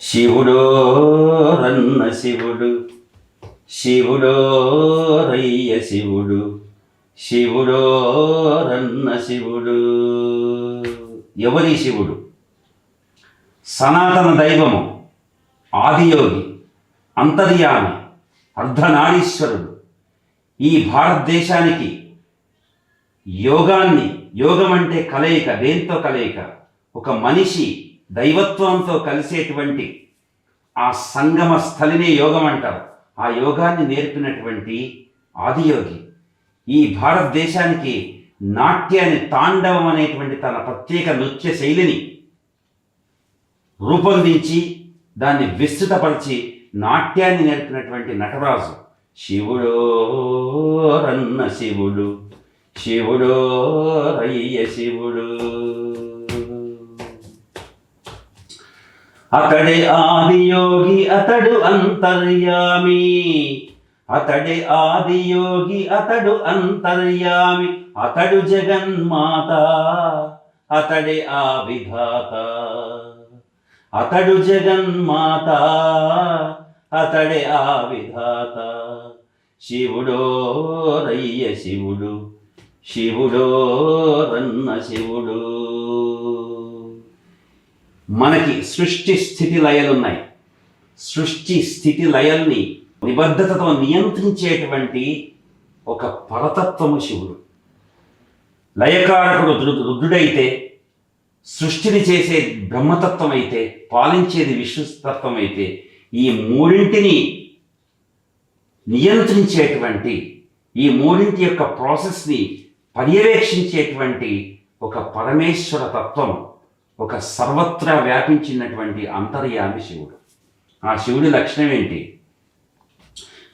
శివుడో రన్న శివుడు శివుడో రయ్య శివుడు శివుడో రన్న శివుడు. ఎవరి శివుడు? సనాతన దైవము ఆదియోగి అంతర్యామి అర్ధనారీశ్వరుడు. ఈ భారతదేశానికి యోగాన్ని యోగం అంటే కలయిక దేంతో కలయిక? ఒక మనిషి దైవత్వంతో కలిసేటువంటి ఆ సంగమ స్థలినే యోగం అంటారు. ఆ యోగాన్ని నేర్పినటువంటి ఆదియోగి ఈ భారతదేశానికి నాట్యాన్ని తాండవం అనేటువంటి తన ప్రత్యేక నృత్య శైలిని రూపొందించి దాన్ని విస్తృతపరిచి నాట్యాన్ని నేర్పినటువంటి నటరాజు శివుడో రన్న శివుడు శివుడో రయ్య శివుడు. అతడే ఆదియోగి అతడు అంతర్యామి. అతడే ఆదియోగి అతడు అంతర్యామి. అతడు జగన్మాత అతడే ఆ విధాత అతడు జగన్మాత అతడే ఆ విధాత శివుడో రయ్య శివుడు శివుడో రన్న శివుడు. మనకి సృష్టి స్థితి లయలున్నాయి. సృష్టి స్థితి లయల్ని నిబద్ధతతో నియంత్రించేటువంటి ఒక పరతత్వము శివుడు. లయకారకుడు రుద్రు- రుద్రుడైతే సృష్టిని చేసే బ్రహ్మతత్వం అయితే పాలించేది విష్ణుతత్వం అయితే ఈ మూడింటిని నియంత్రించేటువంటి ఈ మూడింటి యొక్క ప్రాసెస్ని పర్యవేక్షించేటువంటి ఒక పరమేశ్వర తత్వం ఒక సర్వత్రా వ్యాపించినటువంటి అంతర్యామి శివుడు. ఆ శివుడి లక్షణం ఏంటి?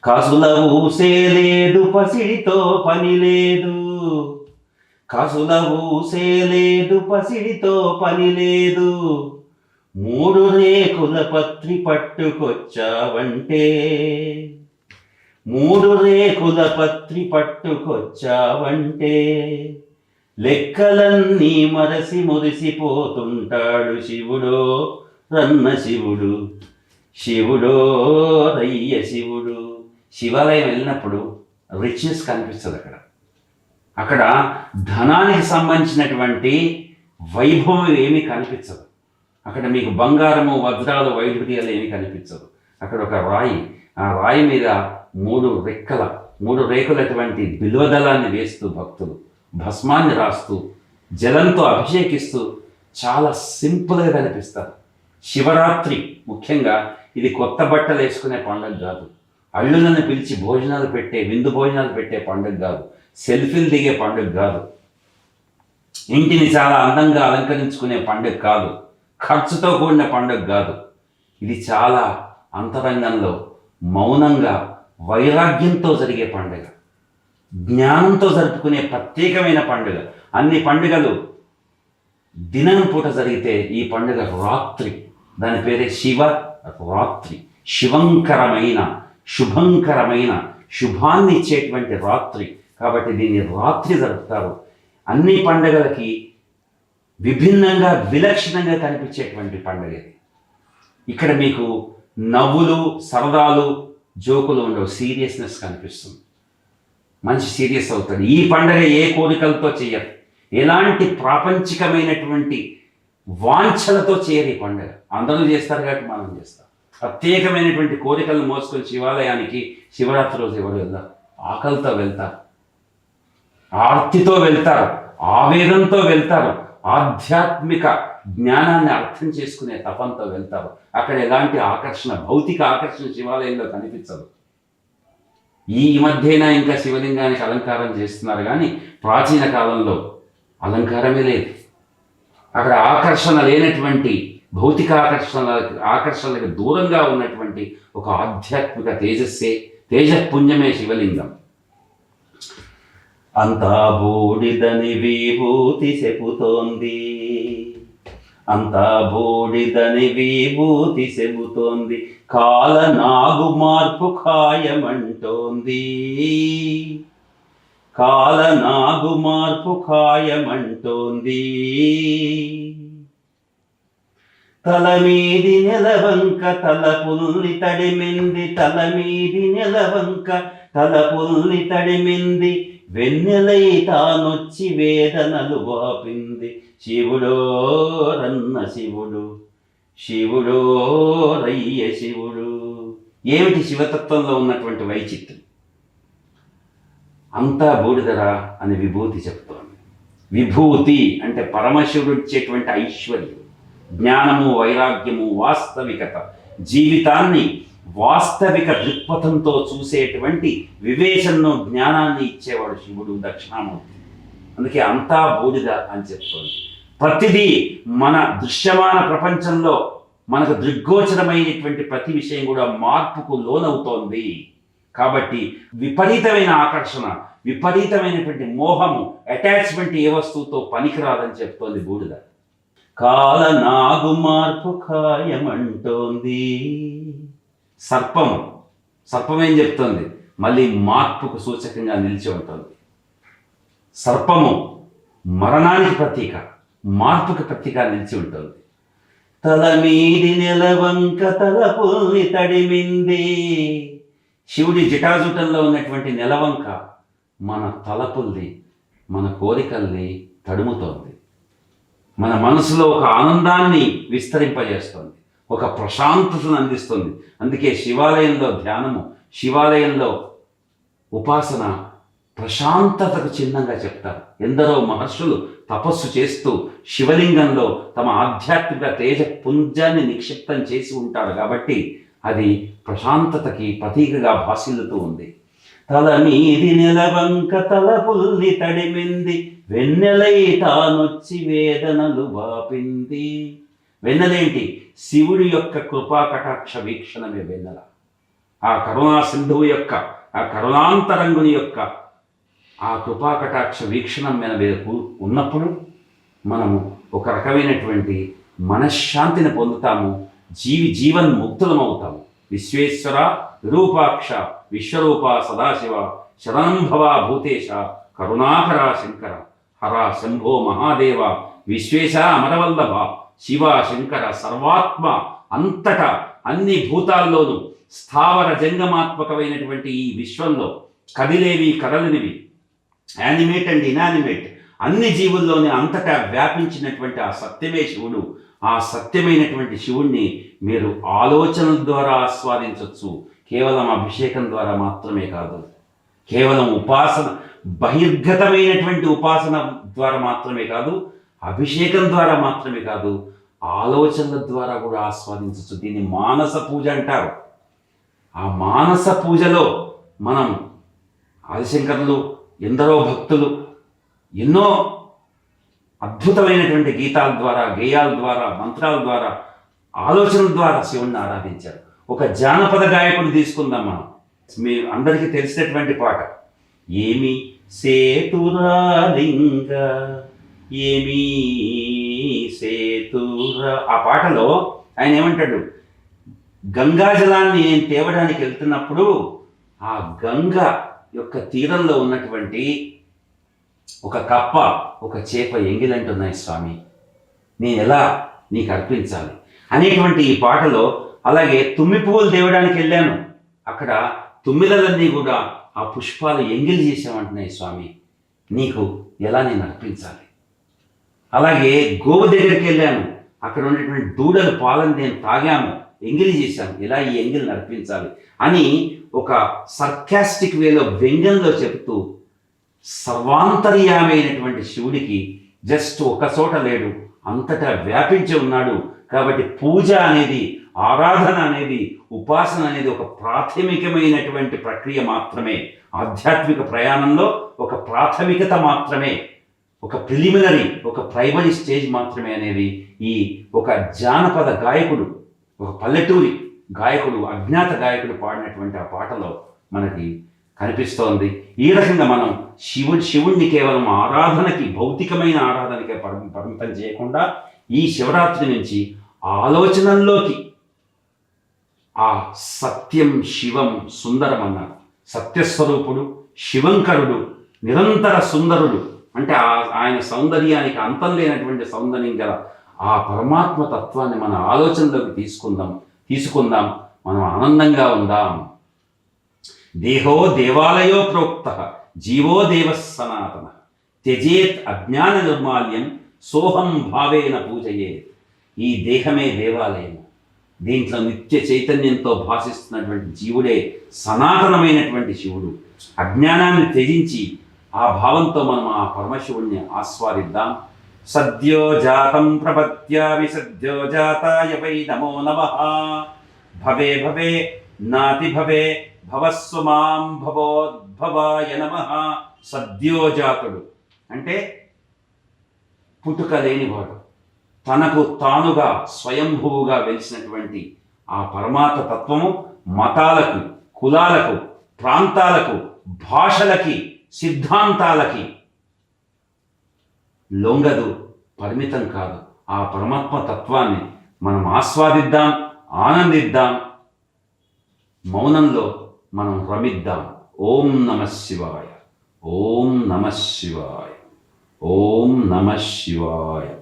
కాసుల ఊసే లేదు పసిడితో పని లేదు. కాసుల ఊసే లేదు పసిడితో పని లేదు. మూడు రేకుల పత్రి పట్టుకొచ్చావంటే. మూడు రేకుల పత్రి పట్టుకొచ్చావంటే. లెక్కలన్నీ మరసి మురిసిపోతుంటాడు శివుడో రన్న శివుడు. శివుడో రయ్య శివుడు. శివాలయం వెళ్ళినప్పుడు రిచ్నెస్ కనిపిస్తుంది అక్కడ. అక్కడ ధనానికి సంబంధించినటువంటి వైభవం ఏమీ కనిపించదు. అక్కడ మీకు బంగారము వజ్రాలు వైఢూర్యాలు ఏమీ కనిపించదు. అక్కడ ఒక రాయి. ఆ రాయి మీద మూడు రెక్కల మూడు రేకులటువంటి బిల్వదళాన్ని వేస్తూ భక్తులు. భస్మాన్ని రాస్తూ జలంతో అభిషేకిస్తూ చాలా సింపుల్గా కనిపిస్తారు. శివరాత్రి ముఖ్యంగా ఇది కొత్త బట్టలు వేసుకునే పండుగ కాదు. అల్లులను పిలిచి భోజనాలు పెట్టే విందు భోజనాలు పెట్టే పండుగ కాదు. సెల్ఫీలు దిగే పండుగ కాదు. ఇంటిని చాలా అందంగా అలంకరించుకునే పండుగ కాదు. ఖర్చుతో కూడిన పండుగ కాదు. ఇది చాలా అంతరంగంలో మౌనంగా వైరాగ్యంతో జరిగే పండుగ. జ్ఞానంతో జరుపుకునే ప్రత్యేకమైన పండుగ. అన్ని పండుగలు దినం పూట జరిగితే ఈ పండుగ రాత్రి. దాని పేరే శివ రాత్రి. శివంకరమైన శుభంకరమైన శుభాన్ని ఇచ్చేటువంటి రాత్రి. కాబట్టి దీన్ని రాత్రి జరుపుతారు. అన్ని పండుగలకి విభిన్నంగా విలక్షణంగా కనిపించేటువంటి పండుగ. ఇది ఇక్కడ మీకు నవ్వులు సరదాలు జోకులు ఉండవు. సీరియస్నెస్ కనిపిస్తుంది. మనిషి సీరియస్ అవుతాడు. ఈ పండగ ఏ కోరికలతో చేయరు. ఎలాంటి ప్రాపంచికమైనటువంటి వాంఛలతో చేయరు ఈ పండగ. అందరూ చేస్తారు కాబట్టి మనం చేస్తాం. ప్రత్యేకమైనటువంటి కోరికలను మోసుకొని శివాలయానికి శివరాత్రి రోజు ఎవరు వెళ్దాం ఆకలితో వెళ్తారు. ఆర్తితో వెళ్తారు. ఆవేదంతో వెళ్తారు. ఆధ్యాత్మిక జ్ఞానాన్ని అర్థం చేసుకునే తపంతో వెళ్తారు. అక్కడ ఎలాంటి ఆకర్షణ భౌతిక ఆకర్షణ శివాలయంలో కనిపించదు. ఈ మధ్యన ఇంకా శివలింగానికి అలంకారం చేస్తున్నారు కానీ ప్రాచీన కాలంలో అలంకారమే లేదు. అక్కడ ఆకర్షణ లేనటువంటి భౌతిక ఆకర్షణ ఆకర్షణలకు దూరంగా ఉన్నటువంటి ఒక ఆధ్యాత్మిక తేజస్సే తేజపుణ్యమే శివలింగం. అంతా బూడిదని విభూతి చెబుతోంది. అంతా బూడిదని విభూతి చెబుతోంది. కాల నాగు మార్పు ఖాయమంటోంది. కాల నాగు మార్పు ఖాయమంటోంది. తల మీది నెలవంక తల పుల్లి తడిమింది తల మీది నెలవంక తల పుల్లి తడిమింది వెన్నెలై తానొచ్చి వేదనలు వాపింది. శివుడో రన్న శివుడు శివుడో రయ్య శివుడు. ఏమిటి శివతత్వంలో ఉన్నటువంటి వైచిత్రం? అంతా బూడిదరా అని విభూతి చెప్తోంది విభూతి అంటే పరమశివుడు ఇచ్చేటువంటి ఐశ్వర్యం జ్ఞానము వైరాగ్యము వాస్తవికత జీవితాన్ని వాస్తవిక దృక్పథంతో చూసేటువంటి వివేచనను జ్ఞానాన్ని ఇచ్చేవాడు శివుడు దక్షిణామూర్తి. అందుకే అంతా బూడిద అని చెప్తోంది. ప్రతిదీ మన దృశ్యమాన ప్రపంచంలో మనకు దృగ్గోచరమైనటువంటి ప్రతి విషయం కూడా మార్పుకు లోనవుతోంది. కాబట్టి విపరీతమైన ఆకర్షణ విపరీతమైనటువంటి మోహము అటాచ్మెంట్ ఏ వస్తువుతో పనికిరాదని చెప్తోంది బూడిద. కాల నాగు మార్పు ఖాయమంటోంది. సర్పం సర్పం ఏం చెప్తోంది? మళ్ళీ మార్పుకు సూచకంగా నిలిచి ఉంటుంది. సర్పము మరణానికి ప్రతీక. మార్పుకి ప్రతిగా నిలిచి ఉంటుంది. తల మీది నెలవంక తల తడిమింది శివుడి జటాజుటంలో ఉన్నటువంటి నెలవంక మన తలపుల్ని మన కోరికల్ని తడుముతోంది. మన మనసులో ఒక ఆనందాన్ని విస్తరింపజేస్తుంది. ఒక ప్రశాంతతను అందిస్తుంది. అందుకే శివాలయంలో ధ్యానము శివాలయంలో ఉపాసన ప్రశాంతతకు చిహ్నంగా చెప్తారు. ఎందరో మహర్షులు తపస్సు చేస్తూ శివలింగంలో తమ ఆధ్యాత్మిక తేజ పుంజాన్ని నిక్షిప్తం చేసి ఉంటారు కాబట్టి అది ప్రశాంతతకి ప్రతీకగా భాసిల్లుతూ ఉంది. తల మీది నెలవంక తల పుల్లి తడిమింది వెన్నెలై తానొచ్చి వేదనలు వాపింది. వెన్నెలేంటి శివుడి యొక్క కృపాకటాక్ష వీక్షణమే వెన్నెల. ఆ కరుణా సింధువు యొక్క ఆ కరుణాంతరంగుని యొక్క ఆ కృపాకటాక్ష వీక్షణం మీద ఉన్నప్పుడు మనము ఒక రకమైనటువంటి మనశ్శాంతిని పొందుతాము జీవి జీవన్ ముక్తులమవుతాము విశ్వేశ్వర విరూపాక్ష విశ్వరూప సదాశివ శరణంభవ భూతేశ కరుణాకర శంకర హర శంభో మహాదేవ విశ్వేశ అమరవల్లభ శివ శంకర సర్వాత్మ అంతటా అన్ని భూతాల్లోనూ స్థావర జంగమాత్మకమైనటువంటి ఈ విశ్వంలో కదిలేవి కదలినివి. యానిమేట్ అండ్ ఇనానిమేట్ అన్ని జీవుల్లోనే అంతటా వ్యాపించినటువంటి ఆ సత్యమే శివుడు. ఆ సత్యమైనటువంటి శివుణ్ణి మీరు ఆలోచనల ద్వారా ఆస్వాదించవచ్చు కేవలం అభిషేకం ద్వారా మాత్రమే కాదు. కేవలం ఉపాసన బహిర్గతమైనటువంటి ఉపాసన ద్వారా మాత్రమే కాదు అభిషేకం ద్వారా మాత్రమే కాదు ఆలోచనల ద్వారా కూడా ఆస్వాదించవచ్చు దీన్ని మానస పూజ అంటారు. ఆ మానస పూజలో మనం ఆదిశంకరులు ఎందరో భక్తులు ఎన్నో అద్భుతమైనటువంటి గీతాల ద్వారా గేయాల ద్వారా మంత్రాల ద్వారా ఆలోచనల ద్వారా శివుణ్ణి ఆరాధించారు. ఒక జానపద గాయకుడు తీసుకుందాం మనం. మీ అందరికీ తెలిసినటువంటి పాట. ఏమి సేతురాలింగ ఏమి సేతురా ఆ పాటలో ఆయన ఏమంటాడు? గంగాజలాన్ని నేను తేవడానికి వెళ్తున్నప్పుడు ఆ గంగ యొక్క తీరంలో ఉన్నటువంటి ఒక కప్ప ఒక చేప ఎంగిలంటున్నాయి స్వామి. నేను ఎలా నీకు అర్పించాలి? అనేటువంటి ఈ పాటలో అలాగే తుమ్మి పువ్వులు తేవడానికి వెళ్ళాను. అక్కడ తుమ్మిదలన్నీ కూడా ఆ పుష్పాలు ఎంగిలి చేసామంటున్నాయి స్వామి. నీకు ఎలా నేను అర్పించాలి? అలాగే గోవు దగ్గరికి వెళ్ళాను. అక్కడ ఉన్నటువంటి దూడలు పాలను నేను తాగాము ఎంగిలి చేశాను. ఇలా ఈ ఎంగిల్ నడిపించాలి అని ఒక సర్కాస్టిక్ వేలో వ్యంగ్యంలో చెబుతూ సర్వాంతర్యామైనటువంటి శివుడికి జస్ట్ ఒక చోట లేడు. అంతటా వ్యాపించి ఉన్నాడు. కాబట్టి పూజ అనేది ఆరాధన అనేది ఉపాసన అనేది ఒక ప్రాథమికమైనటువంటి ప్రక్రియ మాత్రమే. ఆధ్యాత్మిక ప్రయాణంలో ఒక ప్రాథమికత మాత్రమే. ఒక ప్రిలిమినరీ ఒక ప్రైమరీ స్టేజ్ మాత్రమే అనేది ఈ ఒక జానపద గాయకుడు ఒక పల్లెటూరి గాయకుడు అజ్ఞాత గాయకుడు పాడినటువంటి ఆ పాటలో మనకి కనిపిస్తోంది. ఈ రకంగా మనం శివుడి శివుణ్ణి కేవలం ఆరాధనకి భౌతికమైన ఆరాధనకే పరి పరిమితం చేయకుండా ఈ శివరాత్రి నుంచి ఆలోచనల్లోకి ఆ సత్యం శివం సుందరం అన్నారు. సత్యస్వరూపుడు శివంకరుడు నిరంతర సుందరుడు. అంటే ఆ ఆయన సౌందర్యానికి అంతం లేనటువంటి సౌందర్యం గల ఆ పరమాత్మ తత్వాన్ని మన ఆలోచనలోకి తీసుకుందాం తీసుకుందాం. మనం ఆనందంగా ఉందాం. దేహో దేవాలయో ప్రోక్త జీవో దేవ సనాతన. త్యజేత్ అజ్ఞాన నిర్మాల్యం సోహం భావేన పూజయే. ఈ దేహమే దేవాలయం. దీంట్లో నిత్య చైతన్యంతో భాషిస్తున్నటువంటి జీవుడే సనాతనమైనటువంటి శివుడు. అజ్ఞానాన్ని త్యజించి ఆ భావంతో మనం ఆ పరమశివుణ్ణి ఆస్వాదిద్దాం. సద్యో జాతం ప్రపద్యామి సద్యో జాతాయ వై నమో నమ. భవే భవే నాతి భవే భవస్సు మాం భవోద్భవాయ నమ. సద్యోజాతుడు అంటే పుట్టుక లేనివాడు తనకు తానుగా స్వయంభువుగా వెలిసినటువంటి ఆ పరమాత్మ తత్వము మతాలకు కులాలకు ప్రాంతాలకు భాషలకి సిద్ధాంతాలకి లొంగదు. పరిమితం కాదు. ఆ పరమాత్మ తత్వాన్ని మనం ఆస్వాదిద్దాం ఆనందిద్దాం. మౌనంలో మనం రమిద్దాం. ఓం నమ శివాయ. ఓం నమ శివాయ. ఓం నమ శివాయ.